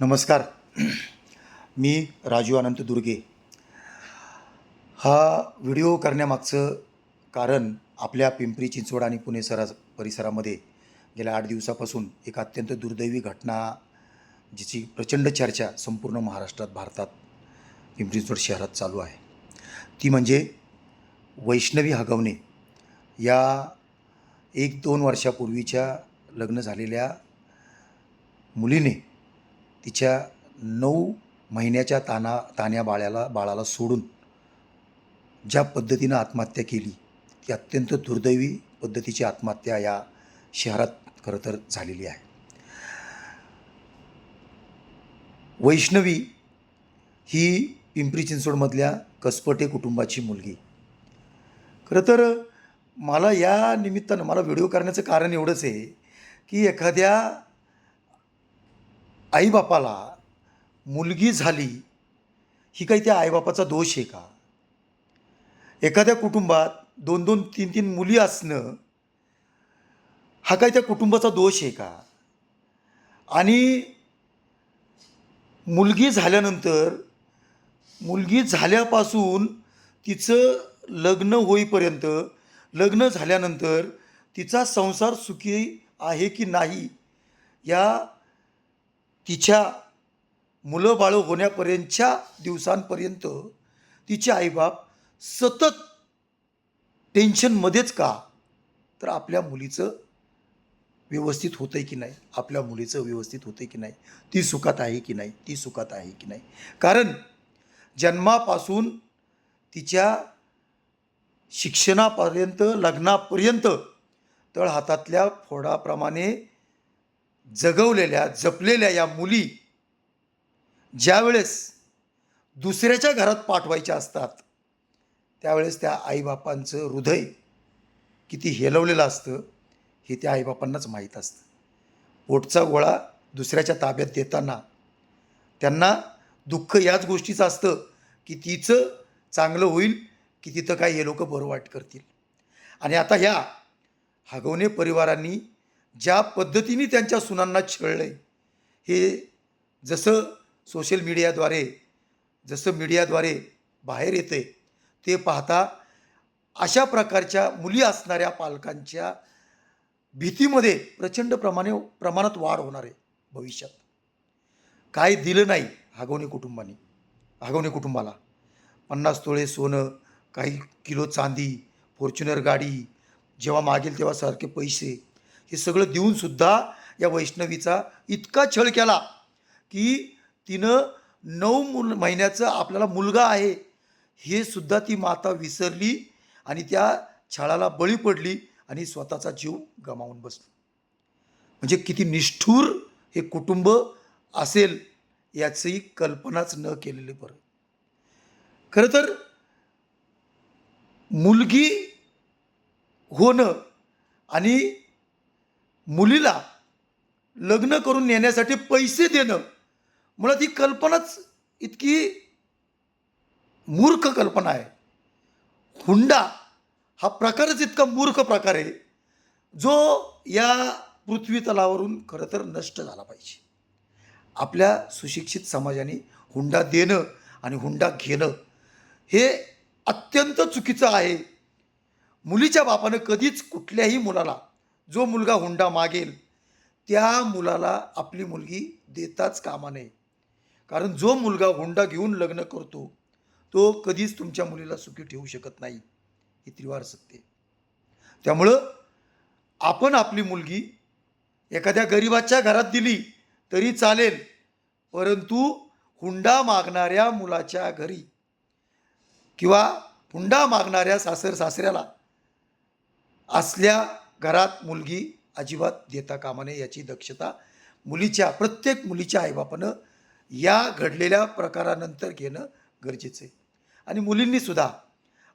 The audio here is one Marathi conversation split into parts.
नमस्कार. मी राजू अनंत दुर्गे. हा व्हिडिओ करण्यामागचं कारण आपल्या पिंपरी चिंचवड आणि पुणे सरा परिसरामध्ये गेल्या आठ दिवसापासून एक अत्यंत दुर्दैवी घटना जिची प्रचंड चर्चा संपूर्ण महाराष्ट्रात भारतात पिंपरी चिंचवड शहरात चालू आहे. ती म्हणजे वैष्णवी हगवणे. या एक दोन वर्षापूर्वीच्या लग्न झालेल्या मुलीने तिच्या नऊ महिन्याच्या ताना तान्या बाळ्याला बाळाला सोडून ज्या पद्धतीनं आत्महत्या केली ती अत्यंत दुर्दैवी पद्धतीची आत्महत्या या शहरात खरं तर झालेली आहे. वैष्णवी ही पिंपरी चिंचवडमधल्या कसपटे कुटुंबाची मुलगी. खरं तर मला या निमित्तानं मला व्हिडिओ करण्याचं कारण एवढंच आहे की एखाद्या आईबापाला मुलगी झाली ही काही त्या आईबापाचा दोष आहे का? एखाद्या कुटुंबात दोन दोन तीन तीन मुली असणं हा काही त्या कुटुंबाचा दोष आहे का? आणि मुलगी झाल्यानंतर मुलगी झाल्यापासून तिचं लग्न होईपर्यंत लग्न झाल्यानंतर तिचा संसार सुखी आहे की नाही या तिच्या मुलं बाळं होण्यापर्यंतच्या दिवसांपर्यंत तिचे आईबाप सतत टेन्शनमध्येच का? तर आपल्या मुलीचं व्यवस्थित होतं आहे की नाही? आपल्या मुलीचं व्यवस्थित होतं आहे की नाही? ती सुखात आहे की नाही? ती सुखात आहे की नाही? कारण जन्मापासून तिच्या शिक्षणापर्यंत लग्नापर्यंत तळ हातातल्या फोडाप्रमाणे जगवलेल्या जपलेल्या या मुली ज्यावेळेस दुसऱ्याच्या घरात पाठवायच्या असतात त्यावेळेस त्या आईबापांचं हृदय किती हेलवलेलं असतं हे त्या आईबापांनाच माहीत असतं. पोटचा गोळा दुसऱ्याच्या ताब्यात देताना त्यांना दुःख याच गोष्टीचं असतं की तिचं चांगलं होईल की तिथं काय हे लोक बरं वाट करतील. आणि आता ह्या हगवणे परिवारांनी ज्या पद्धतीने त्यांच्या सुनांना छळलं आहे हे जसं सोशल मीडियाद्वारे जसं मीडियाद्वारे बाहेर येते ते पाहता अशा प्रकारच्या मुली असणाऱ्या पालकांच्या भीतीमध्ये प्रचंड प्रमाणे प्रमाणात वाढ होणार आहे भविष्यात. काय दिलं नाही हागवणे कुटुंबाने हागवणे कुटुंबाला. पन्नास तोळे सोनं काही किलो चांदी फॉर्च्युनर गाडी जेव्हा मागेल तेव्हा सारखे पैसे हे सगळं देऊनसुद्धा या वैष्णवीचा इतका छळ केला की तिनं नऊ मुल महिन्याचं आपल्याला मुलगा आहे. हे सुद्धा ती माता विसरली आणि त्या छळाला बळी पडली आणि स्वतःचा जीव गमावून बसली. म्हणजे किती निष्ठूर हे कुटुंब असेल याची कल्पनाच न केलेले बरं. खरं तर मुलगी होणं आणि मुलीला लग्न करून नेण्यासाठी पैसे देणं. मुळात ही कल्पनाच इतकी मूर्ख कल्पना आहे. हुंडा हा प्रकारच इतका मूर्ख प्रकार आहे जो या पृथ्वी तलावरून खरं तर नष्ट झाला पाहिजे. आपल्या सुशिक्षित समाजाने हुंडा देणं आणि हुंडा घेणं हे अत्यंत चुकीचं आहे. मुलीच्या बापानं कधीच कुठल्याही मुलाला जो मुलगा हुंडा मागेल त्या मुलाला आपली मुलगी देताच कामा नये. कारण जो मुलगा हुंडा घेऊन लग्न करतो तो कधीच तुमच्या मुलीला सुखी ठेवू शकत नाही. ही त्रिवार सत्य. त्यामुळं आपण आपली मुलगी एखाद्या गरिबाच्या घरात दिली तरी चालेल परंतु हुंडा मागणाऱ्या मुलाच्या घरी किंवा हुंडा मागणाऱ्या सासर सासऱ्याला असल्या घरात मुलगी अजिबात देता कामा नये याची दक्षता मुलीच्या प्रत्येक मुलीच्या आईबापानं या घडलेल्या प्रकारानंतर घेणं गरजेचं आहे. आणि मुलींनीसुद्धा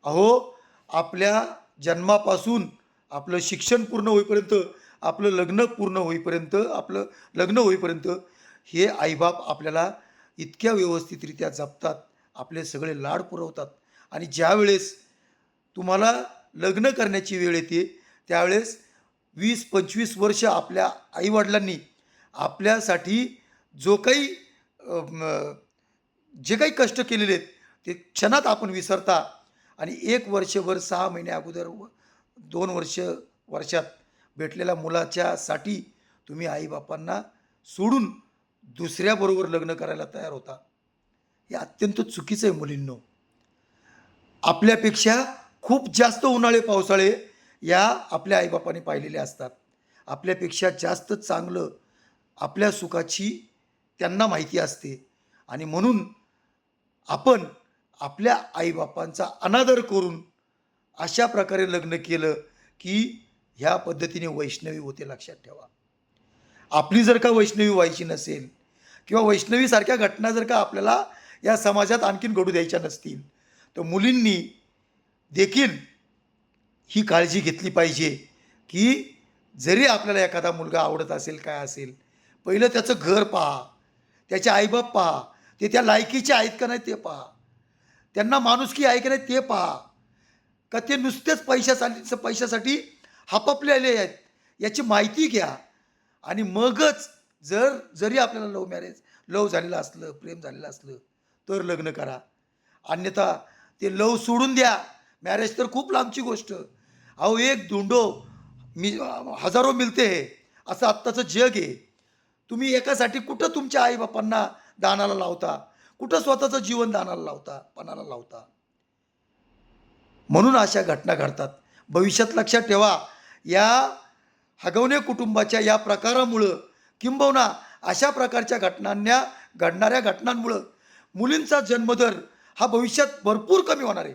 अहो आपल्या जन्मापासून आपलं शिक्षण पूर्ण होईपर्यंत आपलं लग्न पूर्ण होईपर्यंत आपलं लग्न होईपर्यंत हे आईबाप आपल्याला इतक्या व्यवस्थितरित्या जपतात आपले सगळे लाड पुरवतात. आणि ज्यावेळेस तुम्हाला लग्न करण्याची वेळ येते त्यावेळेस वीस पंचवीस वर्ष आपल्या आईवडिलांनी आपल्यासाठी जो काही जे काही कष्ट केलेले आहेत ते क्षणात आपण विसरता आणि एक वर्षभर सहा महिने अगोदर व दोन वर्ष वर्षात भेटलेल्या मुलाच्यासाठी तुम्ही आईबापांना सोडून दुसऱ्याबरोबर लग्न करायला तयार होता. हे अत्यंत चुकीचं आहे मुलींनो. आपल्यापेक्षा खूप जास्त उन्हाळे पावसाळे या आपल्या आईबापाने पाहिलेल्या असतात. आपल्यापेक्षा जास्त चांगलं आपल्या सुखाची त्यांना माहिती असते. आणि म्हणून आपण आपल्या आईबापांचा अनादर करून अशा प्रकारे लग्न केलं की ह्या पद्धतीने वैष्णवी होते लक्षात ठेवा. आपली जर का वैष्णवी व्हायची नसेल किंवा वैष्णवीसारख्या घटना जर का आपल्याला या समाजात आणखीन घडू द्यायच्या नसतील तर मुलींनी देखील ही काळजी घेतली पाहिजे की जरी आपल्याला एखादा मुलगा आवडत असेल काय असेल पहिलं त्याचं घर पहा त्याचे आईबाप पहा ते त्या लायकीचे आहेत का नाही ते पहा. त्यांना माणुसकी आहे का नाही ते पहा. का ते नुसतेच पैशासाठी पैशासाठी हापपलेले आहेत याची माहिती घ्या. आणि मगच जर जरी आपल्याला लव्ह मॅरेज लव झालेलं असलं प्रेम झालेलं असलं तर लग्न करा. अन्यथा ते लव सोडून द्या. मॅरेज तर खूप लांबची गोष्ट. अहो एक धुंडो मी हजारो मिळते हे. असं आत्ताचं जग आहे तुम्ही एकासाठी कुठं तुमच्या आईबापांना दानाला लावता? कुठं स्वतःचं जीवन दानाला लावता पणाला लावता? म्हणून अशा घटना घडतात. भविष्यात लक्षात ठेवा या हगवणे कुटुंबाच्या या प्रकारामुळं किंबहुना अशा प्रकारच्या घटनांना घडणाऱ्या घटनांमुळं मुलींचा जन्मदर हा भविष्यात भरपूर कमी होणार आहे.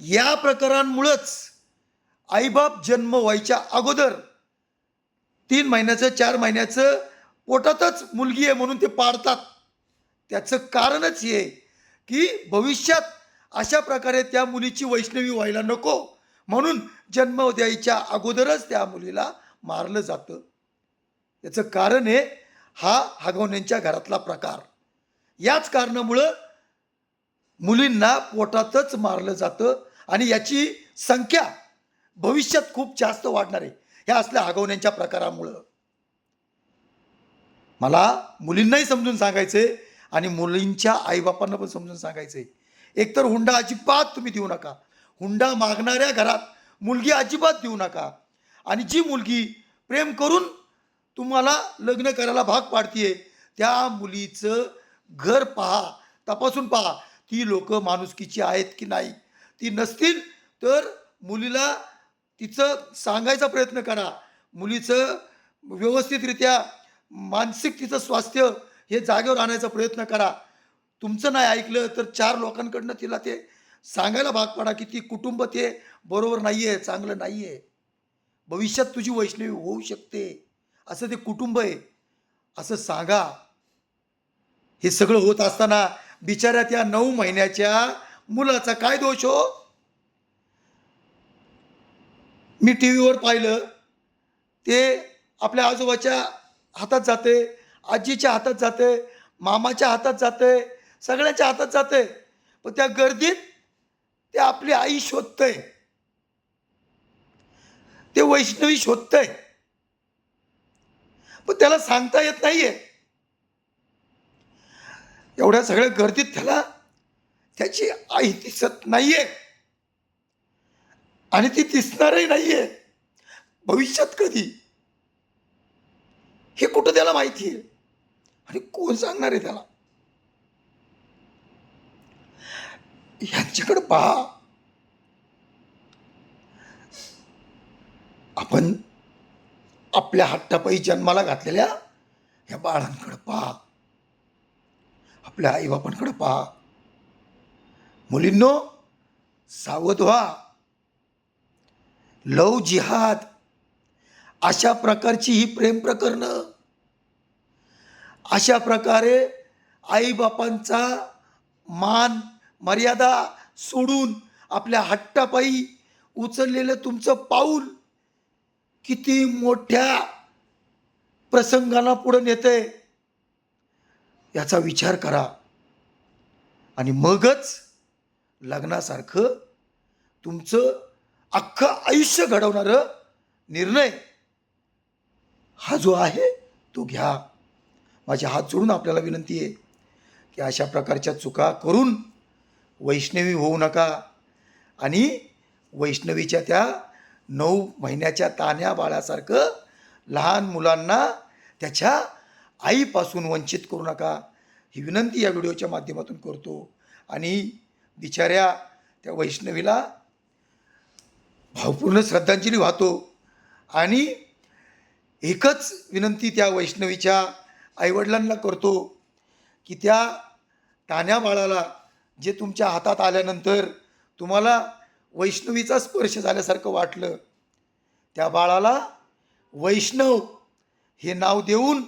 या प्रकारांमुळंच आईबाप जन्म व्हायच्या अगोदर तीन महिन्याचं चार महिन्याचं पोटातच मुलगी आहे म्हणून ते पाडतात. त्याचं कारणच हे की भविष्यात अशा प्रकारे त्या मुलीची वैष्णवी व्हायला नको म्हणून जन्म द्यायच्या अगोदरच त्या मुलीला मारलं जातं. याचं कारण आहे हा हगवण्यांच्या घरातला प्रकार. याच कारणामुळं मुलींना पोटातच मारलं जातं. आणि याची संख्या भविष्यात खूप जास्त वाढणार आहे. ह्या असल्या आगवण्यांच्या प्रकारामुळं. मला मुलींनाही समजून सांगायचे आणि मुलींच्या आईबापांना पण समजून सांगायचे एकतर हुंडा अजिबात तुम्ही देऊ नका. हुंडा मागणाऱ्या घरात मुलगी अजिबात देऊ नका. आणि जी मुलगी प्रेम करून तुम्हाला लग्न करायला भाग पाडतीये त्या मुलीचं घर पहा तपासून पहा ती लोक माणुसकीची आहेत की नाही. ती नसतील तर मुलीला तिचं सांगायचा प्रयत्न करा. मुलीचं व्यवस्थितरित्या मानसिक तिचं स्वास्थ्य हे जागेवर आणायचा प्रयत्न करा. तुमचं नाही ऐकलं तर चार लोकांकडनं तिला ते सांगायला भाग पडा की ती कुटुंब ते बरोबर नाही आहे चांगलं नाही आहे भविष्यात तुझी वैष्णवी होऊ शकते. असं ते कुटुंब आहे. असं सांगा. हे सगळं होत असताना बिचाऱ्या त्या नऊ महिन्याच्या मुलाचा काय दोष हो? मी टी व्हीवर पाहिलं. ते आपल्या आजोबाच्या हातात जाते आजीच्या हातात जाते मामाच्या हातात जाते सगळ्यांच्या हातात जाते. पण त्या गर्दीत ते आपली आई शोधतंय. ते वैष्णवी शोधतंय. पण त्याला सांगता येत नाहीये. एवढ्या सगळ्या गर्दीत त्याला त्याची आई दिसत नाहीये. आणि ती दिसणारही नाहीये. भविष्यात कधी? हे कुठं त्याला माहिती आहे? आणि कोण सांगणार आहे त्याला? यांच्याकडे पहा. आपण आपल्या हट्टापायी जन्माला घातलेल्या ह्या बाळांकडे पहा. आपल्या आईबापांकडे पहा. मुलींनो सावध व्हा. लव जिहाद अशा प्रकारची ही प्रेम प्रकरणं. अशा प्रकारे आईबापांचा मान मर्यादा सोडून आपल्या हट्टापायी उचललेलं तुमचं पाऊल किती मोठ्या प्रसंगाला पुढं नेतंय याचा विचार करा. आणि मगच लग्नासारखं तुमचं अख्खं आयुष्य घडवणारं निर्णय हा जो आहे तो घ्या. माझे हात जोडून आपल्याला विनंती आहे की अशा प्रकारच्या चुका करून वैष्णवी होऊ नका आणि वैष्णवीच्या त्या नऊ महिन्याच्या तान्या बाळासारखं लहान मुलांना त्याच्या आईपासून वंचित करू नका. ही विनंती या व्हिडिओच्या माध्यमातून करतो. आणि बिचाऱ्या त्या वैष्णवीला भावपूर्ण श्रद्धांजली वाहतो. आणि एकच विनंती त्या वैष्णवीच्या आईवडिलांना करतो की त्या तान्या बाळाला जे तुमच्या हातात आल्यानंतर तुम्हाला वैष्णवीचा स्पर्श झाल्यासारखं वाटलं त्या बाळाला वैष्णव हे नाव देऊन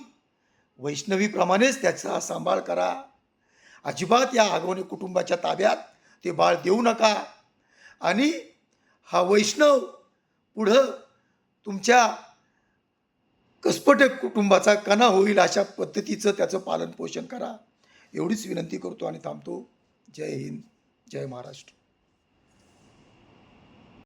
वैष्णवीप्रमाणेच त्याचा सांभाळ करा. अजिबात या आगवणे कुटुंबाच्या ताब्यात ते बाळ देऊ नका. आणि हा वैष्णव पुढं तुमच्या कसपट कुटुंबाचा कणा होईल अशा पद्धतीचं त्याचं पालन पोषण करा. एवढीच विनंती करतो आणि थांबतो. जय हिंद. जय महाराष्ट्र.